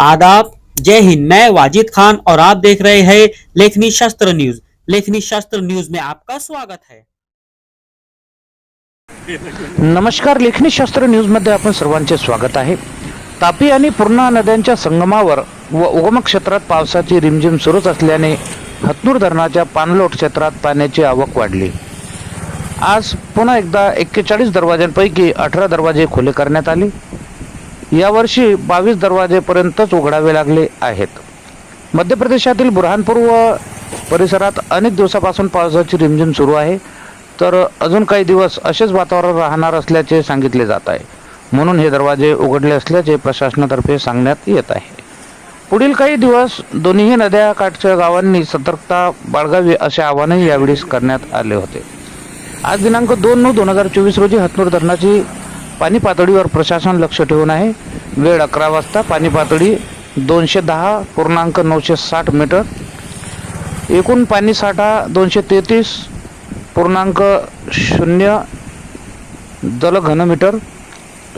आदाब। जय हिंद। मैं वाजिद खान और आप देख रहे हैं लेखनी शास्त्र न्यूज। लेखनी शास्त्र न्यूज में आपका स्वागत है। नमस्कार। लेखनी शास्त्र न्यूजमध्ये आपण सर्वांचे स्वागत आहे. तापी आणि पूर्णा नद्यांच्या संगमावर व उगम क्षेत्रात पावसाची रिमझिम सुरूच असल्याने हतनूर धरणाच्या पाणलोट क्षेत्रात पाण्याची आवक वाढली. आज पुन्हा एकदा एक्केचाळीस दरवाज्यांपैकी अठरा दरवाजे खुले करण्यात आले. यावर्षी बावीस दरवाजेपर्यंतच उघडावे लागले आहेत. मध्य प्रदेशातील बुरहानपूर व परिसरात अनेक दिवसापासून पावसाची रिमझिम सुरू आहे. तर अजून काही दिवस असेच वातावरण राहणार असल्याचे सांगितले जात आहे. म्हणून हे दरवाजे उघडले असल्याचे प्रशासनातर्फे सांगण्यात येत आहे. पुढील काही दिवस दोन्ही नद्या काठच्या गावांनी सतर्कता बाळगावी असे आवाहनही यावेळी करण्यात आले होते. आज दिनांक दोन नऊ दोन हजार चोवीस रोजी हतनूर धरणाची पाणी पातळीवर प्रशासन लक्ष ठेवून आहे. वेळ अकरा वाजता पाणी पातळी दोनशे दहा पूर्णांक नऊशे साठ मीटर. एकूण पाणी साठा दोनशे तेहतीस पूर्णांक शून्य दल घनमीटर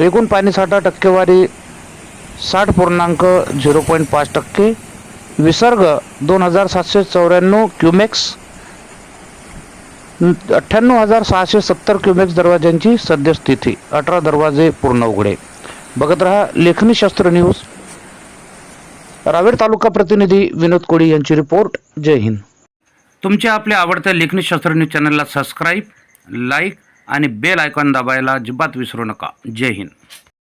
एकूण पाणी साठा टक्केवारी साठ पूर्णांक झिरो पॉईंट पाच टक्के. विसर्ग दोन हजार सातशे चौऱ्याण्णव क्युमेक्स अठ्ठ्याण्णव हजार सहाशे सत्तर क्युमेक्स दरवाज्यांची सद्यस्थिती. अठरा दरवाजे पूर्ण उघडे. बघत रहा लेखनी शास्त्र न्यूज रावेर तालुका प्रतिनिधी विनोद कोळी यांची रिपोर्ट जय हिंद. तुमच्या आपल्या आवडत्या लेखनी शास्त्र न्यूज चॅनलला सबस्क्राईब लाईक आणि बेल आयकॉन दाबायला अजिबात विसरू नका. जय हिंद.